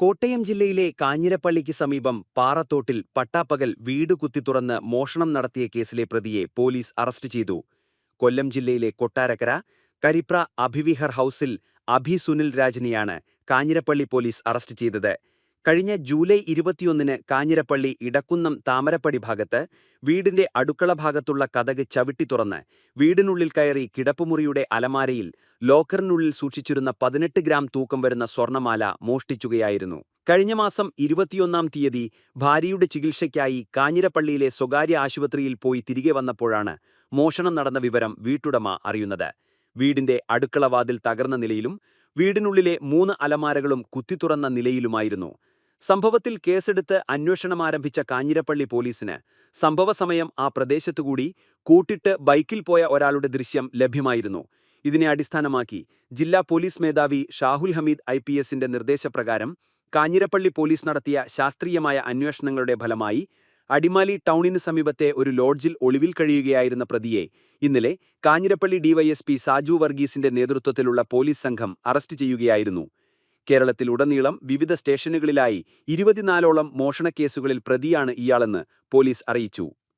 കോട്ടയം ജില്ലയിലെ കാഞ്ഞിരപ്പള്ളിക്ക് സമീപം പാറത്തോട്ടിൽ പട്ടാപ്പകൽ വീട് കുത്തി തുറന്ന് മോഷണം നടത്തിയ കേസിലെ പ്രതിയെ പോലീസ് അറസ്റ്റ് ചെയ്തു. കൊല്ലം ജില്ലയിലെ കൊട്ടാരക്കര കരിപ്ര അഭിവിഹർ ഹൌസിൽ അഭി സുനിൽ രാജിനെയാണ് കാഞ്ഞിരപ്പള്ളി പോലീസ് അറസ്റ്റ് ചെയ്തത്. കഴിഞ്ഞ ജൂലൈ ഇരുപത്തിയൊന്നിന് കാഞ്ഞിരപ്പള്ളി ഇടക്കുന്നം താമരപ്പടി ഭാഗത്ത് വീടിന്റെ അടുക്കള ഭാഗത്തുള്ള കതക് ചവിട്ടി തുറന്ന് വീടിനുള്ളിൽ കയറി കിടപ്പുമുറിയുടെ അലമാരയിൽ ലോക്കറിനുള്ളിൽ സൂക്ഷിച്ചിരുന്ന പതിനെട്ട് ഗ്രാം തൂക്കം വരുന്ന സ്വർണമാല മോഷ്ടിച്ചുകയായിരുന്നു. കഴിഞ്ഞ മാസം ഇരുപത്തിയൊന്നാം തീയതി ഭാര്യയുടെ ചികിത്സയ്ക്കായി കാഞ്ഞിരപ്പള്ളിയിലെ സ്വകാര്യ ആശുപത്രിയിൽ പോയി തിരികെ വന്നപ്പോഴാണ് മോഷണം നടന്ന വിവരം വീട്ടുടമ അറിയുന്നത്. വീടിന്റെ അടുക്കളവാതിൽ തകർന്ന നിലയിലും വീടിനുള്ളിലെ മൂന്ന് അലമാരകളും കുത്തിത്തുറന്ന നിലയിലുമായിരുന്നു. സംഭവത്തിൽ കേസെടുത്ത് അന്വേഷണം ആരംഭിച്ച കാഞ്ഞിരപ്പള്ളി പോലീസിന് സംഭവസമയം ആ പ്രദേശത്തുകൂടി കൂട്ടിട്ട് ബൈക്കിൽ പോയ ഒരാളുടെ ദൃശ്യം ലഭ്യമായിരുന്നു. ഇതിനെ അടിസ്ഥാനമാക്കി ജില്ലാ പോലീസ് മേധാവി ഷാഹുൽ ഹമീദ് ഐ പി എസിന്റെ നിർദ്ദേശപ്രകാരം കാഞ്ഞിരപ്പള്ളി പോലീസ് നടത്തിയ ശാസ്ത്രീയമായ അന്വേഷണങ്ങളുടെ ഫലമായി അടിമാലി ടൗണിന് സമീപത്തെ ഒരു ലോഡ്ജിൽ ഒളിവിൽ കഴിയുകയായിരുന്ന പ്രതിയെ ഇന്നലെ കാഞ്ഞിരപ്പള്ളി ഡിവൈഎസ്പി സാജു വർഗീസിന്റെ നേതൃത്വത്തിലുള്ള പോലീസ് സംഘം അറസ്റ്റ് ചെയ്യുകയായിരുന്നു. കേരളത്തിലുടനീളം വിവിധ സ്റ്റേഷനുകളിലായി ഇരുപത്തിനാലോളം മോഷണക്കേസുകളിൽ പ്രതിയാണ് ഇയാളെന്ന് പോലീസ് അറിയിച്ചു.